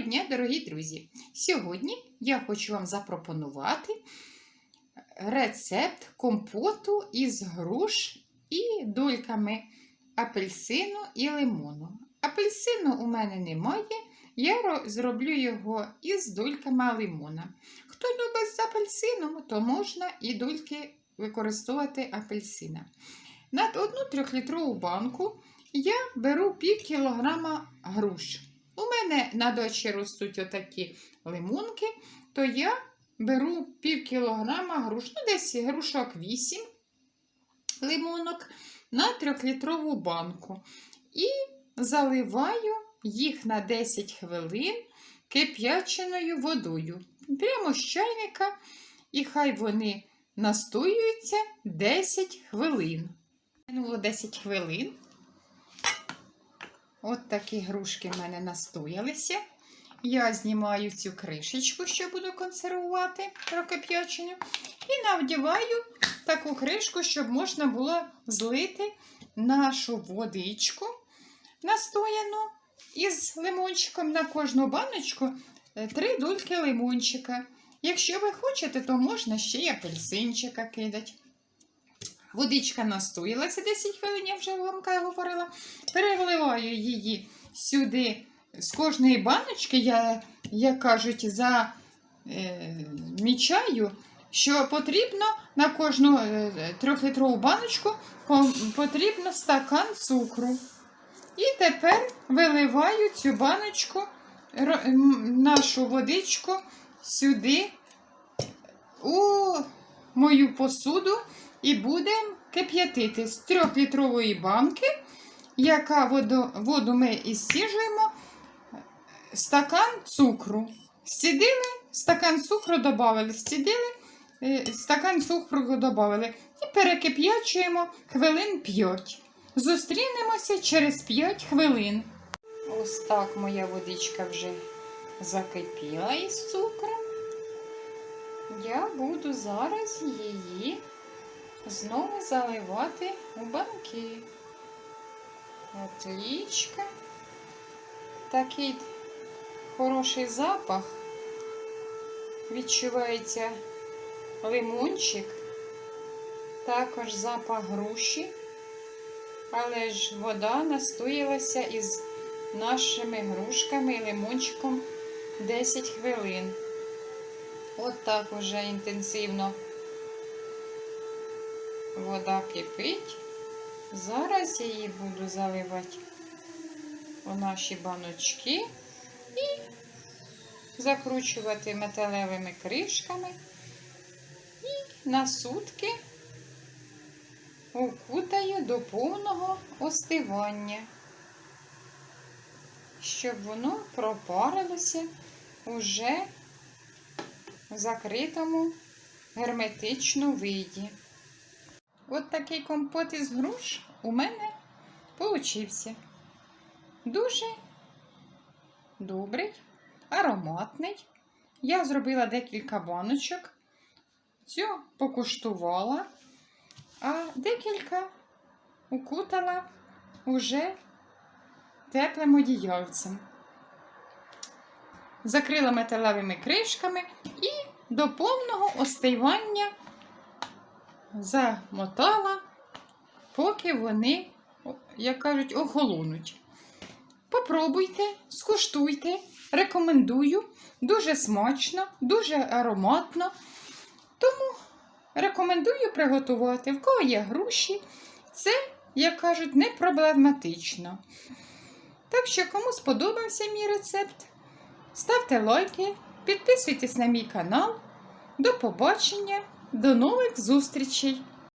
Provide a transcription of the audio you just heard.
дня, дорогі друзі! Сьогодні я хочу вам запропонувати рецепт компоту із груш і дольками апельсину і лимону. Апельсину у мене немає, я зроблю його із дольками лимона. Хто любить з апельсином, то можна і дольки використовувати апельсина. На одну трьохлітрову банку я беру пів кілограма груш. У мене на дачі ростуть отакі лимонки, то я беру пів кілограма груш, ну десь грушок 8 лимонок на трьохлітрову банку. І заливаю їх на 10 хвилин кип'яченою водою. Прямо з чайника, і хай вони настоюються 10 хвилин. Минуло 10 хвилин. От такі грушки в мене настоялися. Я знімаю цю кришечку, що буду консервувати прокип'яченню, і навдіваю таку кришку, щоб можна було злити нашу водичку настояну із лимончиком на кожну баночку е, три дольки лимончика. Якщо ви хочете, то можна ще й апельсинчика кидати. Водичка настоїлася 10 хвилин, я вже вам говорила. Переливаю її сюди з кожної баночки, я, як кажуть, замічаю, що потрібно на кожну е, трьохлітрову баночку потрібно стакан цукру. І тепер виливаю цю баночку, нашу водичку сюди у мою посуду і будемо кип'ятити з 3-літрової банки, яка воду, воду ми ісціжуємо, стакан цукру. Стідили, стакан цукру додали, стідили, е, стакан цукру додали і перекип'ячуємо хвилин 5. Зустрінемося через 5 хвилин. Ось так моя водичка вже закипіла із цукром. Я буду зараз її знову заливати у банки. Отлічка. Такий хороший запах. Відчувається лимончик, також запах груші, але ж вода настоялася із нашими грушками і лимончиком 10 хвилин. От так уже інтенсивно вода кипить. Зараз її буду заливати у наші баночки і закручувати металевими кришками і на сутки укутаю до повного остивання, щоб воно пропарилося уже в закритому герметичному виді. От такий компот із груш у мене получився. Дуже добрий, ароматний. Я зробила декілька баночок, цю покуштувала, а декілька укутала уже теплим одіяльцем. Закрила металевими кришками і до повного остивання замотала, поки вони, як кажуть, охолонуть. Попробуйте, скуштуйте, рекомендую. Дуже смачно, дуже ароматно. Тому рекомендую приготувати. В кого є груші, це, як кажуть, не проблематично. Так що, кому сподобався мій рецепт, ставте лайки, підписуйтесь на мій канал. До побачення, до нових зустрічей!